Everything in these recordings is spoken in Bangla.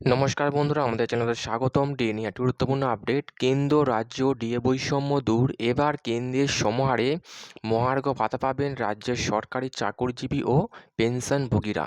নমস্কার বন্ধুরা, আমাদের চ্যানেলে স্বাগতম। ডিএ নিয়ে একটি গুরুত্বপূর্ণ আপডেট। কেন্দ্র, রাজ্য, ডিএ বৈষম্য দূর। এবার কেন্দ্রের সমহারে মহার্ঘ ভাতা পাবেন রাজ্যের সরকারি চাকরিজীবী ও পেনশনভোগীরা।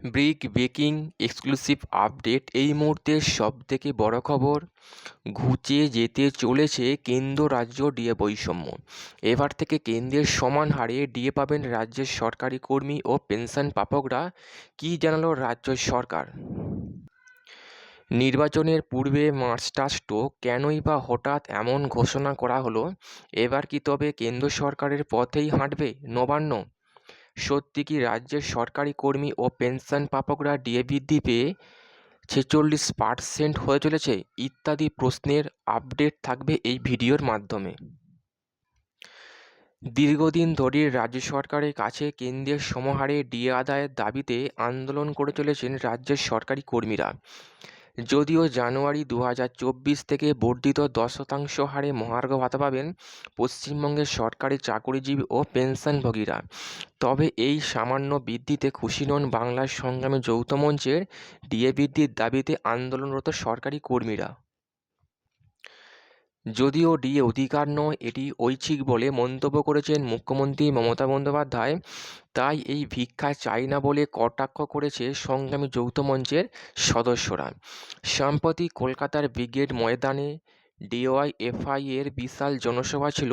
ব্রিক বেকিং এক্সক্লুসিভ আপডেট এই মুহূর্তের সবথেকে বড় খবর, ঘুচে যেতে চলেছে কেন্দ্র রাজ্য ডিএ বৈষম্য। এবার থেকে কেন্দ্রের সমান হারে ডিএ পাবেন রাজ্যের সরকারি কর্মী ও পেনশন প্রাপকরা কী জানালো রাজ্য সরকার? নির্বাচনের পূর্বে মার্চটাস্টো কেনই বা হঠাৎ এমন ঘোষণা করা হলো? এবার কি তবে কেন্দ্র সরকারের পথেই হাঁটবে? নবান্ন সত্যি কি রাজ্যের সরকারি কর্মী ও পেনশন প্রাপকরা ডিএ বৃদ্ধি পেয়ে ছেচল্লিশ পার্সেন্ট হয়ে চলেছে? ইত্যাদি প্রশ্নের আপডেট থাকবে এই ভিডিওর মাধ্যমে। দীর্ঘদিন ধরে রাজ্য সরকারের কাছে কেন্দ্রের সমহারে ডিএ আদায়ের দাবিতে আন্দোলন করে চলেছেন রাজ্যের সরকারি কর্মীরা। যদিও জানুয়ারি দু হাজার চব্বিশ থেকে বর্ধিত দশ শতাংশ হারে মহার্ঘ ভাতা পাবেন পশ্চিমবঙ্গের সরকারি চাকরিজীবী ও পেনশনভোগীরা। তবে এই সামান্য বৃদ্ধিতে খুশি নন বাংলার সংগ্রামী যৌথ মঞ্চের ডিএ বৃদ্ধির দাবিতে আন্দোলনরত সরকারি কর্মীরা। যদিও ডিএ অধিকার নয়, এটি ঐচ্ছিক বলে মন্তব্য করেছেন মুখ্যমন্ত্রী মমতা বন্দ্যোপাধ্যায়। তাই এই ভিক্ষা চাই না বলে কটাক্ষ করেছে সংগ্রামী যৌথ মঞ্চের সদস্যরা। সম্প্রতি কলকাতার ব্রিগেড ময়দানে ডিওয়াই এফআই এর বিশাল জনসভা ছিল।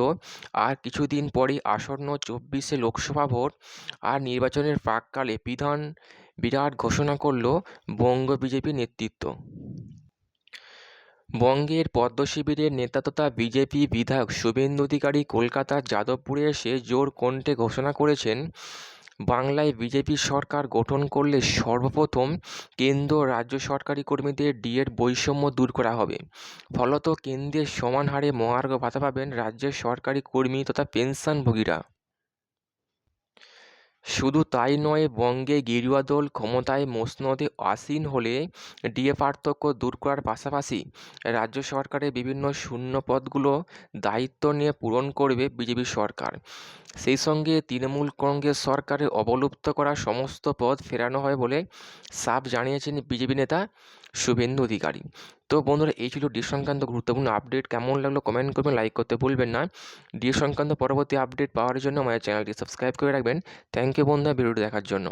আর কিছুদিন পরেই আসন্ন চব্বিশে লোকসভা ভোট আর নির্বাচনের প্রাককালে বিধান বিরাট ঘোষণা করল বঙ্গ বিজেপি নেতৃত্ব। বঙ্গের পদ্ম শিবিরের নেতা তথা বিজেপি বিধায়ক শুভেন্দু অধিকারী কলকাতার যাদবপুরে এসে জোর কণ্ঠে ঘোষণা করেছেন, বাংলায় বিজেপি সরকার গঠন করলে সর্বপ্রথম কেন্দ্র রাজ্য সরকারি কর্মীদের ডিএর বৈষম্য দূর করা হবে। ফলত কেন্দ্রের সমান হারে মহার্ঘ ভাতা পাবেন রাজ্যের সরকারি কর্মী তথা পেনশনভোগীরা। শুধু তাই নয়, বঙ্গে গেরুয়া দল ক্ষমতায় মসনদে আসীন হলে ডিএ পার্থক্য দূর করার পাশাপাশি রাজ্য সরকারের বিভিন্ন শূন্য পদগুলো দায়িত্ব নিয়ে পূরণ করবে বিজেপি সরকার। সেই সঙ্গে তৃণমূল কংগ্রেস সরকারের অবলুপ্ত করা সমস্ত পদ ফেরানো হয় বলে সাফ জানিয়েছেন বিজেপি নেতা শুভেন্দু অধিকারী। তো বন্ধুরা, এই ছিল ডি সংক্রান্ত গুরুত্বপূর্ণ আপডেট কেমন লাগল কমেন্ট করবেন লাইক করতে ভুলবেন না। ডি সংক্রান্ত পরবর্তী আপডেট পাওয়ার জন্য আমাদের চ্যানেলটি সাবস্ক্রাইব করে রাখবেন। থ্যাংক ইউ বন্ধুরা ভিডিওটি দেখার জন্য।